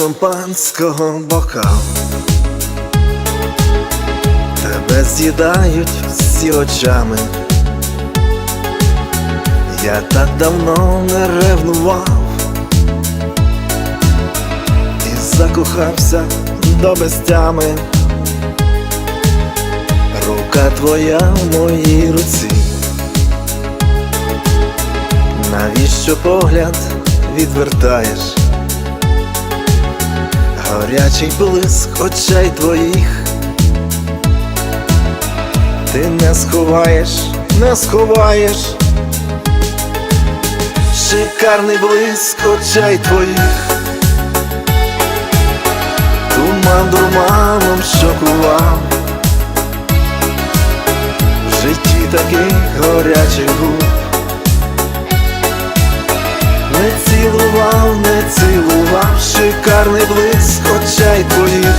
шампанського бокал. Тебе з'їдають всі очами. Я так давно не ревнував і закохався до безтями. Рука твоя в моїй руці. Навіщо погляд відвертаєш? Горячий блиск очей твоїх. Ти не сховаєш, не сховаєш. Шикарний блиск очей твоїх. Туман дурманом шокував. В житті таких горячих губ. Цілував, не цілував, шикарний блиск очей твоїх.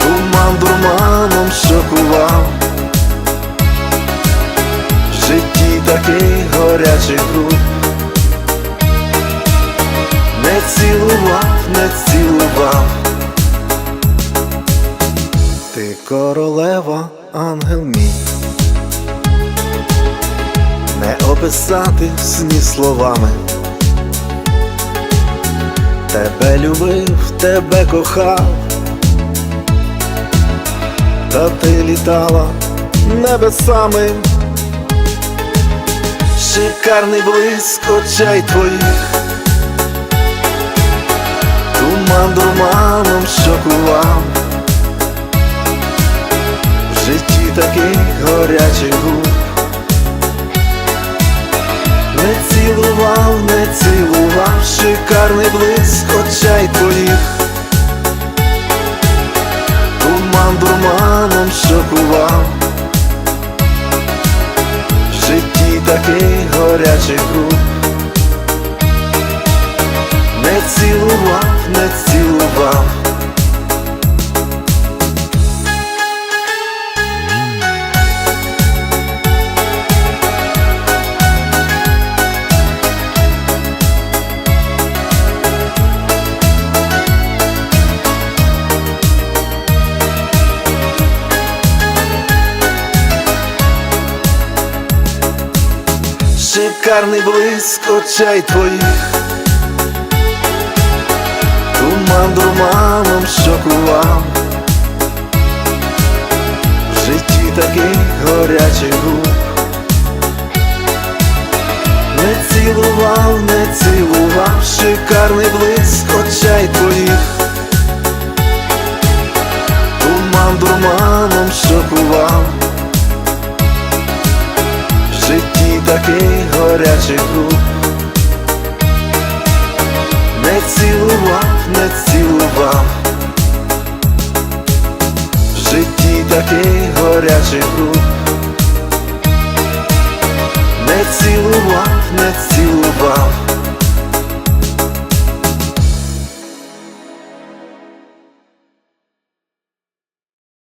Туман дурманом шокував. В житті таких горячих груп. Не цілував, не цілував. Ти королева, ангел мій. Не описати сні словами. Тебе любив, тебе кохав, та ти літала небесами. Шикарний блиск очей твоїх, туман дурманом шокував. В житті таких горячих губ. Цілував, не цілував, шикарний блиск очей твоїх. Туман дурманом шокував. В житті таких горячих груп. Не цілував, не цілував. Шикарний блиск очей твоїх, туман дурманом шокував. В житті таких горячих губ. Не цілував, не цілував, таких горячих груп Не цілував, не цілував. В житті такий горячих губ Не цілував, не цілував